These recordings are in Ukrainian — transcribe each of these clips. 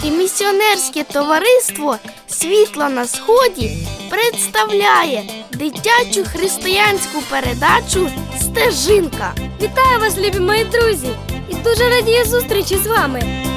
Українське місіонерське товариство Світло на Сході представляє дитячу християнську передачу Стежинка. Вітаю вас, любі мої друзі! І дуже радію зустрічі з вами.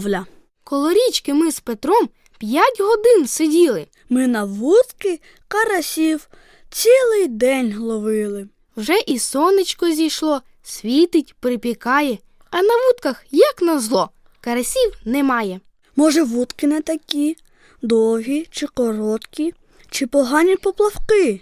Риболовля. Коло річки ми з Петром п'ять годин сиділи. Ми на вудки карасів цілий день ловили. Вже і сонечко зійшло, світить, припікає, а на вудках, як назло, карасів немає. Може, вудки не такі, довгі чи короткі, чи погані поплавки,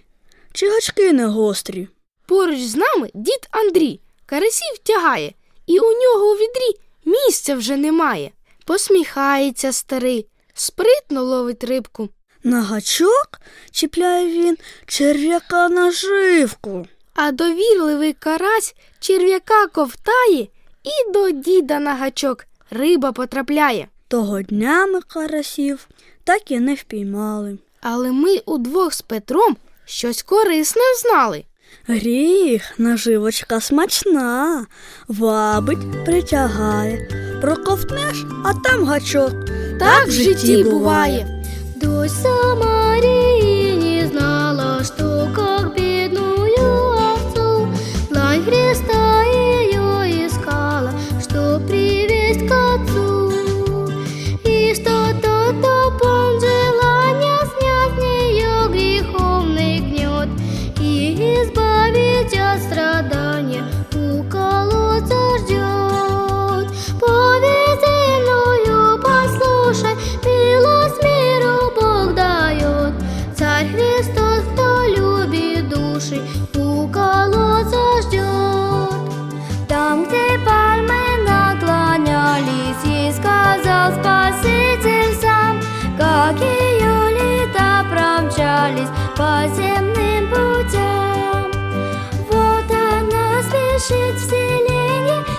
чи гачки не гострі. Поруч з нами дід Андрій карасів тягає, і у нього у відрі місця вже немає. Посміхається старий, спритно ловить рибку. На гачок чіпляє він черв'яка наживку. А довірливий карась черв'яка ковтає, і до діда на гачок риба потрапляє. Того дня ми карасів так і не впіймали. Але ми удвох з Петром щось корисне знали. Гріх, наживочка смачна, вабить, притягає. Проковтнеш, а там гачок. Так в житті буває. Самарии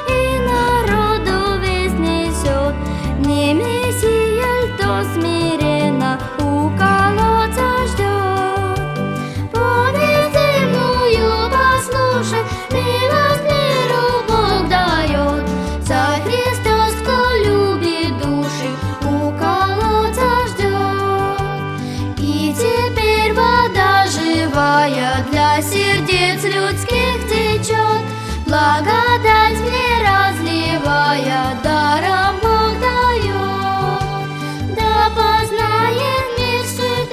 и народу весь несет. Не Мессия, то смиренно у колодца ждет. Повеземную послушай, милость миру Бог дает. Царь Христос, кто любит души, у колодца ждет. И теперь вода живая для сердец людских Благодать мне разливая, даром Бог дает. Да познает мир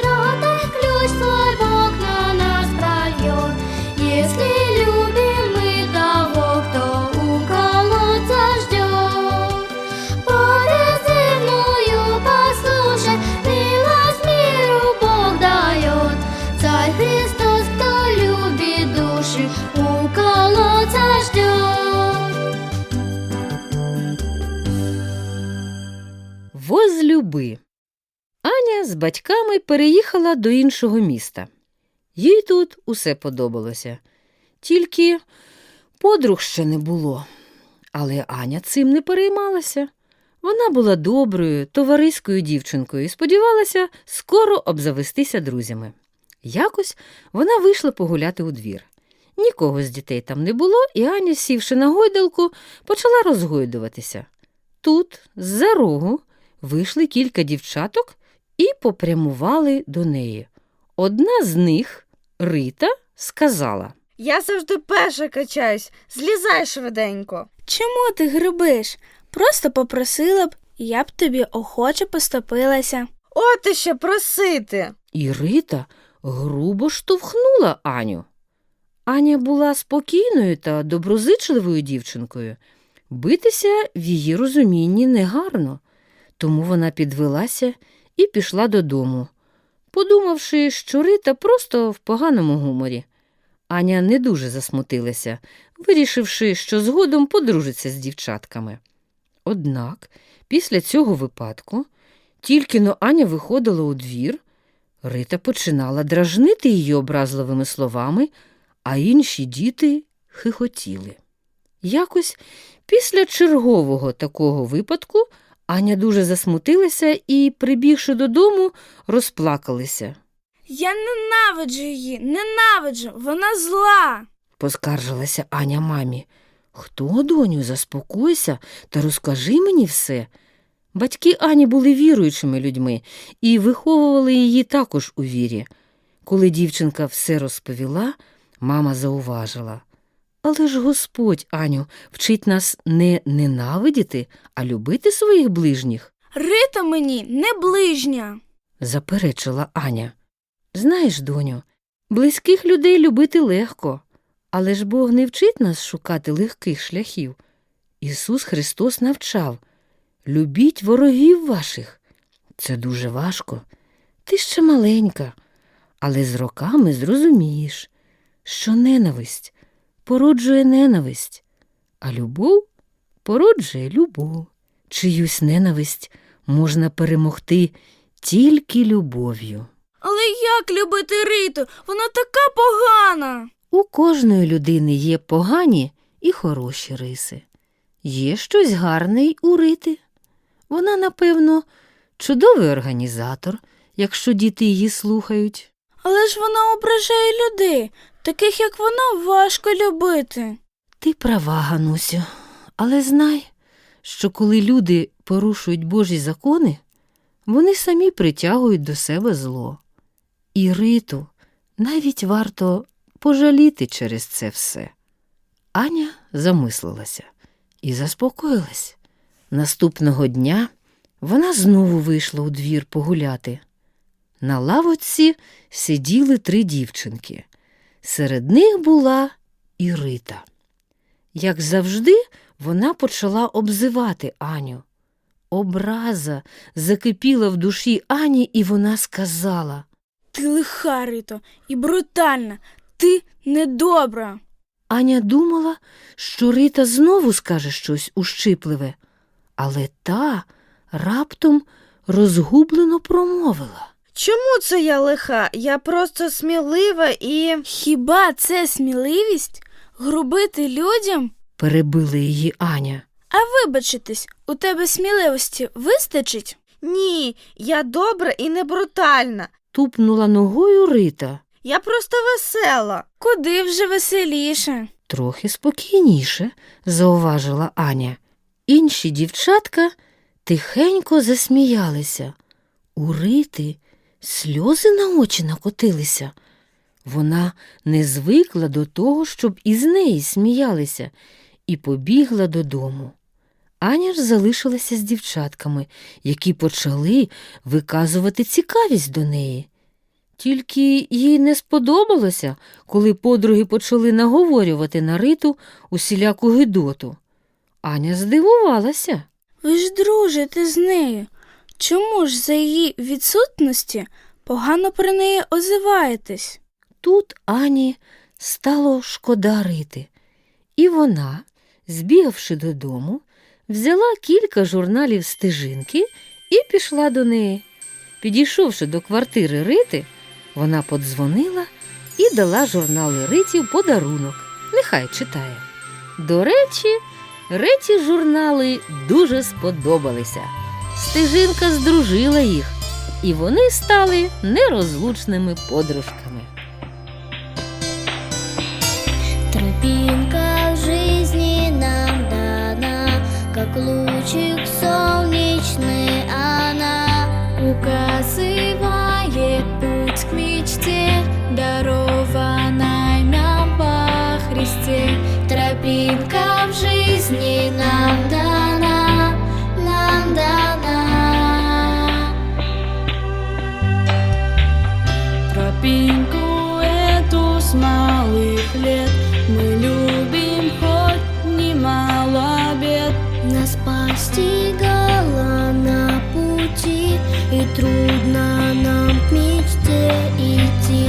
рода, ключ свой Бог на нас прольет. Если любим мы того, кто у колодца ждет. Повеземную послушай, милость миру Бог дает. Царь Христос, кто любит души, у колодца ждет. Возлюби. Аня з батьками переїхала до іншого міста. Їй тут усе подобалося. Тільки подруг ще не було. Але Аня цим не переймалася. Вона була доброю, товариською дівчинкою і сподівалася скоро обзавестися друзями. Якось вона вийшла погуляти у двір. Нікого з дітей там не було, і Аня, сівши на гойдалку, почала розгойдуватися. Тут, з-за рогу, вийшли кілька дівчаток і попрямували до неї. Одна з них, Рита, сказала. Я завжди перша качаюсь, злізай швиденько. Чому ти грибиш? Просто попросила б, і я б тобі охоче поступилася. От іще просити. І Рита грубо штовхнула Аню. Аня була спокійною та доброзичливою дівчинкою. Битися в її розумінні негарно, тому вона підвелася і пішла додому, подумавши, що Рита просто в поганому гуморі. Аня не дуже засмутилася, вирішивши, що згодом подружиться з дівчатками. Однак, після цього випадку, тільки но Аня виходила у двір, Рита починала дражнити її образливими словами, а інші діти хихотіли. Якось після чергового такого випадку Аня дуже засмутилася і, прибігши додому, розплакалася. Я ненавиджу її, ненавиджу, вона зла. Поскаржилася Аня мамі. Хто, доню, заспокойся та розкажи мені все. Батьки Ані були віруючими людьми і виховували її також у вірі. Коли дівчинка все розповіла, мама зауважила. Але ж Господь, Аню, вчить нас не ненавидіти, а любити своїх ближніх, Рита мені не ближня. заперечила Аня. Знаєш, доню, близьких людей любити легко, але ж Бог не вчить нас шукати легких шляхів. Ісус Христос навчав любіть ворогів ваших. Це дуже важко. Ти ще маленька, але з роками зрозумієш, що ненависть породжує ненависть, а любов породжує любов. Чиюсь ненависть можна перемогти тільки любов'ю. Але як любити Риту? Вона така погана. У кожної людини є погані і хороші риси. Є щось гарне й у Рити. Вона, напевно, чудовий організатор, якщо діти її слухають. Але ж вона ображає людей, таких як вона важко любити. Ти права, Ганусю, але знай, що коли люди порушують Божі закони, вони самі притягують до себе зло. І Риту навіть варто пожаліти через це все. Аня замислилася і заспокоїлась. Наступного дня вона знову вийшла у двір погуляти. На лавочці сиділи три дівчинки. Серед них була і Рита. Як завжди, вона почала обзивати Аню. Образа закипіла в душі Ані, і вона сказала. Ти лиха, Рито, і брутальна. Ти недобра. Аня думала, що Рита знову скаже щось ущипливе, але та раптом розгублено промовила. Чому це я лиха? Я просто смілива і. Хіба це сміливість? Грубити людям? Перебила її Аня. А вибачитись, у тебе сміливості вистачить? Ні, я добра і не брутальна. Тупнула ногою Рита. Я просто весела. Куди вже веселіше? Трохи спокійніше, зауважила Аня. Інші дівчатка тихенько засміялися. У Рити сльози на очі накотилися. Вона не звикла до того, щоб із неї сміялися, і побігла додому. Аня ж залишилася з дівчатками, які почали виказувати цікавість до неї. Тільки їй не сподобалося, коли подруги почали наговорювати на риту усіляку гидоту. Аня здивувалася. Ви ж дружите з нею. Чому ж за її відсутності погано про неї озиваєтесь? Тут Ані стало шкода рити, і вона, збігавши додому, взяла кілька журналів стежинки і пішла до неї. Підійшовши до квартири рити, вона подзвонила і дала журналу Риті в подарунок. Нехай читає. До речі, Реті журнали дуже сподобалися. Стежинка здружила їх, і вони стали нерозлучними подружками. Тропинка в жизни нам дана, как лучик солнечный она указывает путь к мечте, дарованной нам во Христе. Тропинка в жизни нам дана, нам дана. Малых лет мы любим хоть немало бед. Нас постигала на пути И трудно нам к мечте идти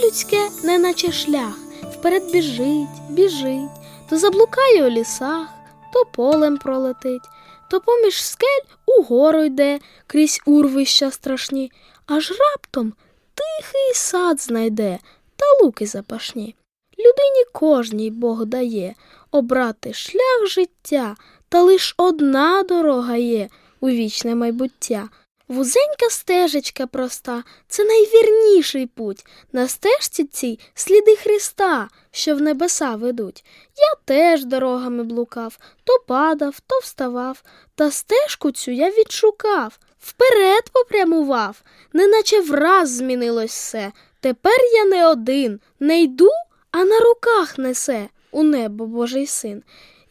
Людське, не наче шлях, вперед біжить, біжить, то заблукає у лісах, то полем пролетить, то поміж скель угору йде крізь урвища страшні, аж раптом тихий сад знайде та луки запашні. Людині кожній Бог дає обрати шлях життя, та лиш одна дорога є у вічне майбуття. Вузенька стежечка проста це найвірніший путь. На стежці цій сліди Христа, що в небеса ведуть. Я теж дорогами блукав, то падав, то вставав, та стежку цю я відшукав, вперед попрямував, неначе враз змінилось все. Тепер я не один, не йду, а на руках несе у небо Божий син.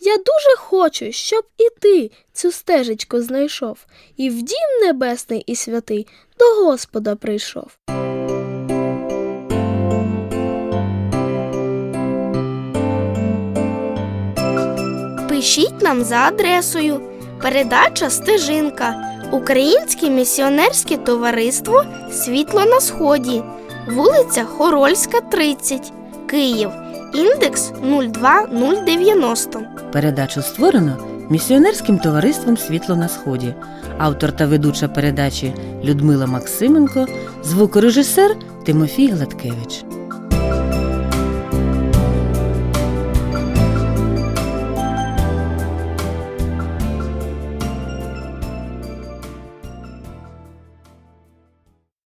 Я дуже хочу, щоб і ти цю стежечку знайшов, і в дім небесний і святий до Господа прийшов. Пишіть нам за адресою передача Стежинка Українське місіонерське товариство Світло на Сході, вулиця Хорольська, 30, Київ, індекс 02090. Передачу створено місіонерським товариством Світло на Сході. Автор та ведуча передачі Людмила Максименко, звукорежисер Тимофій Гладкевич.